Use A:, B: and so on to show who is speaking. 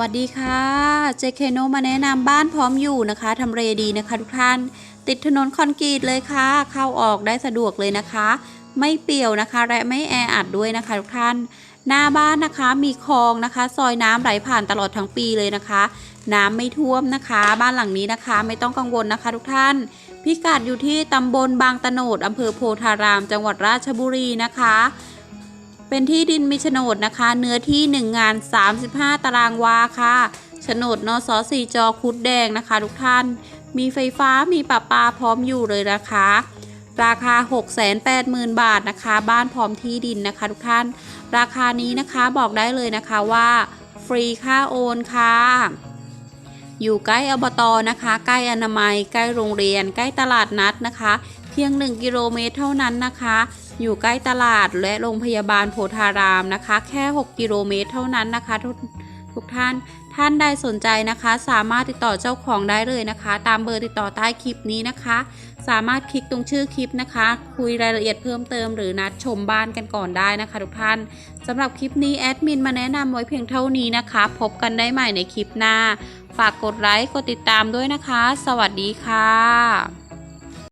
A: วัสดีค่ะ เจเคโนมาแนะนำบ้านพร้อมอยู่นะคะทำเลดีนะคะทุกท่าน ติดถนนคอนกรีตเลยค่ะ เข้าออกได้สะดวกเลยนะคะ ไม่เปี่ยวนะคะ และไม่แออัดด้วยนะคะทุกท่าน หน้าบ้านนะคะมีคลองนะคะ ซอยน้ำไหลผ่านตลอดทั้งปีเลยนะคะ น้ำไม่ท่วมนะคะ บ้านหลังนี้นะคะ ไม่ต้องกังวลนะคะทุกท่าน พิกัดอยู่ที่ตำบลบางตะโนดอำเภอโพธาราม จังหวัดราชบุรีนะคะ เป็นที่ดินมีโฉนดนะคะ เนื้อที่ 1 งาน 35 ตารางวาค่ะโฉนดนสสีจอคุดแดงนะคะ ทุกท่าน มีไฟฟ้ามีประปาพร้อมอยู่เลยนะคะ ราคา 680,000 บาทนะคะ บ้านพร้อมที่ดินนะคะ ทุกท่าน ราคานี้นะคะบอกได้เลยนะคะว่า ฟรีค่าโอนค่ะอยู่ใกล้อบตนะคะ ใกล้อนามัย ใกล้โรงเรียน ใกล้ตลาดนัดนะคะ เพียง 1 กิโลเมตรเท่านั้นนะคะ อยู่ใกล้ตลาดและโรงพยาบาลโพธารามนะคะ แค่ 6 กิโลเมตรเท่านั้นนะคะทุกทุกท่าน ท่านใดสนใจนะคะ สามารถติดต่อเจ้าของได้เลยนะคะ ตามเบอร์ติดต่อใต้คลิปนี้นะคะ สามารถคลิกตรงชื่อคลิปนะคะ คุยรายละเอียดเพิ่มเติมหรือนัดชมบ้านกันก่อนได้นะคะ ทุกท่านสำหรับคลิปนี้แอดมินมาแนะนำไว้เพียงเท่านี้นะคะ พบกันได้ใหม่ในคลิปหน้า ฝากกดไลค์กดติดตามด้วยนะคะ สวัสดีค่ะ